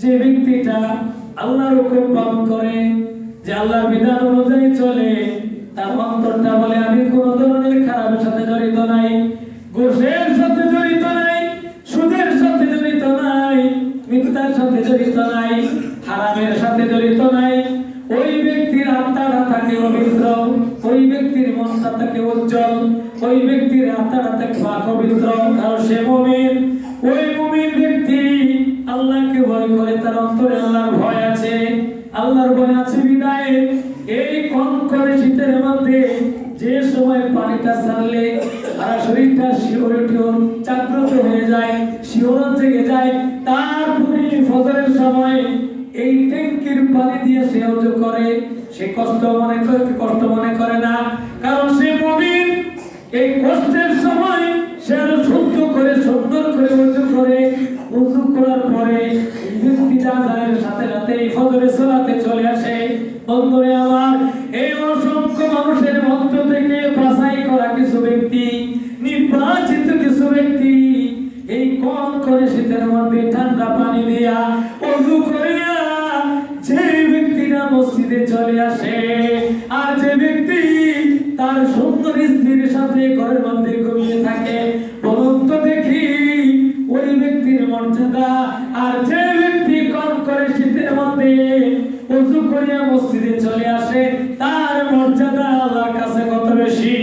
যে ব্যক্তিটা আল্লাহর হুকুম পালন করে, যে আল্লাহর বিধান অনুযায়ী চলে, তার অন্তরটা বলে, আমি কোন ধরনের খারাপের সাথে জড়িত নাই ঘুষের সাথে জড়িত নাই, সুদের সাথে জড়িত নাই, মিথ্যার সাথে জড়িত নাই, হারামের সাথে জড়িত নাই। ওই ব্যক্তির আত্মাটা থাকে পবিত্র ওই ব্যক্তির মনটা থাকে উজ্জ্বল, ওই ব্যক্তির আত্মাটা থাকে পবিত্র কারণ সে মুমিন, ওই মুমিন করে তার অন্তরে আল্লাহর ভয় আছে। আল্লাহর ভয় আছে বিদায়। এই কনকনে শীতের মধ্যে যে সময় পানিটা ছাড়লে সারা শরীরটা শিওরিটিও জাগ্রত হয়ে যায় শিওরণ জেগে যায়। তারপরে ফজরের সময় এই ট্যাঙ্কির পানি দিয়ে সে অজু করে। সে কষ্ট মনে করে, কষ্ট মনে করে না। কারণ সে মুমিন। এই কষ্টের সময় সে আরও শুদ্ধ করে, সুন্দর করে উজু করে। উজু করার পরে সালাতে চলে আসে। বন্ধুরে আমার, এই অসংখ্য মানুষের মধ্য থেকে বাছাই করা কিছু ব্যক্তি, নির্বাচিত কিছু ব্যক্তি, এই কম করে শীতের মধ্যে ঠান্ডা পানি দিয়া অজু করিয়া যে ব্যক্তিরা মসজিদে চলে আসে, আর যে ব্যক্তি তার সুন্দর স্ত্রীর সাথে ঘরের মধ্যে ঘুমিয়ে থাকে, বলুন দেখি, ওই ব্যক্তির মর্যাদা, আর যে ব্যক্তি উজু করিয়া মসজিদে চলে আসে তার মর্যাদা আল্লাহর কাছে কত বেশি?